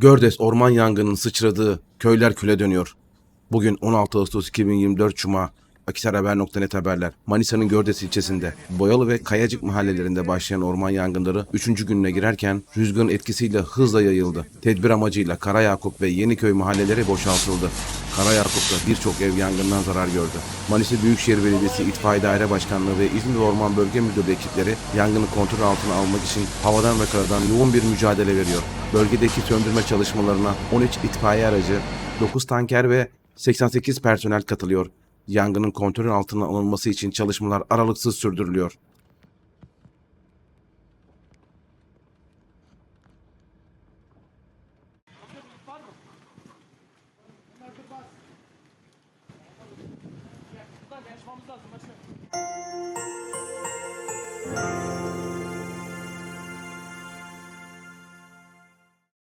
Gördes orman yangının sıçradığı köyler küle dönüyor. Bugün 16 Ağustos 2024 Cuma. Akisarhaber.net haberler. Manisa'nın Gördes ilçesinde Boyalı ve Kayacık mahallelerinde başlayan orman yangınları 3. gününe girerken rüzgarın etkisiyle hızla yayıldı. Tedbir amacıyla Karayakup ve Yeniköy mahalleleri boşaltıldı. Karayakup'ta birçok ev yangından zarar gördü. Manisa Büyükşehir Belediyesi İtfaiye Daire Başkanlığı ve İzmir Orman Bölge Müdürlüğü ekipleri yangını kontrol altına almak için havadan ve karadan yoğun bir mücadele veriyor. Bölgedeki söndürme çalışmalarına 13 itfaiye aracı, 9 tanker ve 88 personel katılıyor. Yangının kontrol altına alınması için çalışmalar aralıksız sürdürülüyor. 不知道怎么吃